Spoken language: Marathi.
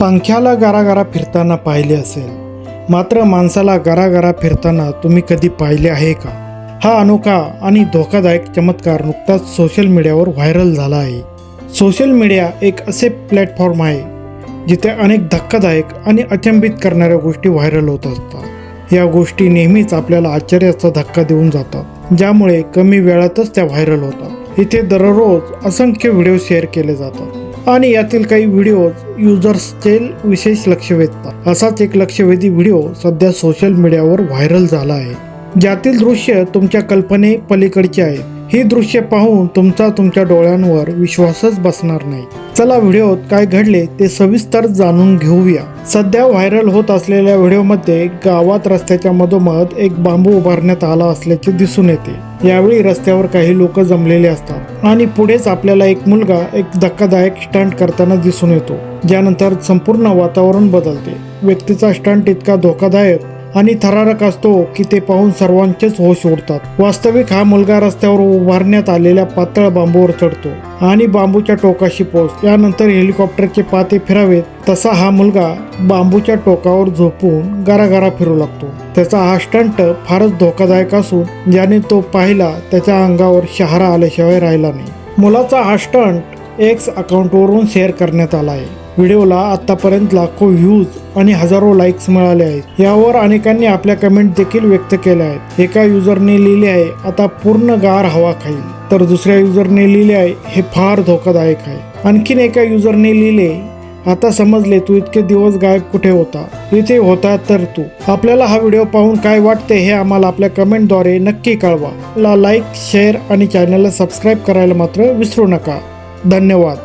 पंख्याला गारागारा फिरताना पाहिले असेल. मात्र माणसाला गारागारा फिरताना तुम्ही कधी पाहिले आहे का? हा अनोखा आणि धोकादायक चमत्कार नुकताच सोशल मीडियावर व्हायरल झाला आहे. सोशल मीडिया एक असे प्लॅटफॉर्म आहे जिथे अनेक धक्कादायक आणि अचंबित करणाऱ्या गोष्टी व्हायरल होत असतात. या गोष्टी नेहमीच आपल्याला आश्चर्याचा धक्का देऊन जातात ज्यामुळे कमी वेळातच त्या व्हायरल होतात. इथे दररोज असंख्य व्हिडिओ शेअर केले जातात. आणि यातील काही व्हिडिओ युजर्सचे विशेष लक्ष वेधतात. असाच एक लक्षवेधी व्हिडिओ सध्या सोशल मीडियावर व्हायरल झाला आहे. ज्यातील दृश्य तुमच्या कल्पने पलीकडचे आहे. ही दृश्य पाहून तुमचा तुमच्या डोळ्यांवर विश्वासच बसणार नाही. चला व्हिडिओत काय घडले ते सविस्तर जाणून घेऊया. सध्या व्हायरल होत असलेल्या व्हिडिओमध्ये गावात रस्त्याच्या मधोमध एक बांबू उभारण्यात आला असल्याचे दिसून येते. यावेळी रस्त्यावर काही लोक जमलेले असतात. आणि पुढेच आपल्याला एक मुलगा एक धक्कादायक स्टंट करताना दिसून येतो. ज्यानंतर संपूर्ण वातावरण बदलते. व्यक्तीचा स्टंट इतका धोकादायक आणि थरारक असतो की ते पाहून सर्वांचेच होश उडतात वास्तविक हा मुलगा रस्त्यावर उभारण्यात आलेल्या पातळ बांबूवर चढतो आणि बांबूच्या टोकाशी पोहोच. यानंतर हेलिकॉप्टरचे पाते फिरावेत. तसा हा मुलगा बांबूच्या टोकावर झोपून गारागारा फिरू लागतो. त्याचा हा स्टंट फारच धोकादायक असून ज्याने तो पाहिला त्याच्या अंगावर शहारा आल्याशिवाय राहिला नाही. मुलाचा हा स्टंट एक्स अकाउंटवरून शेअर करण्यात आला आहे. व्हिडिओला आतापर्यंत लाखो व्ह्यूज आणि हजारो लाईक्स मिळाले आहेत. यावर अनेकांनी आपल्या कमेंट देखील व्यक्त केल्या आहेत. एका युजरने लिहिले आहे आता पूर्ण गार हवा खाईल. तर दुसऱ्या युजरने लिहिले आहे हे फार धोकादायक आहे. आणखीन एका युजरने लिहिले आता समजले तू इतके दिवस गायब कुठे होता? इथे होता तर तू. आपल्याला हा व्हिडिओ पाहून काय वाटते हे आम्हाला आपल्या कमेंटद्वारे नक्की कळवा. ला लाईक शेअर आणि चॅनलला सबस्क्राईब करायला मात्र विसरू नका. धन्यवाद.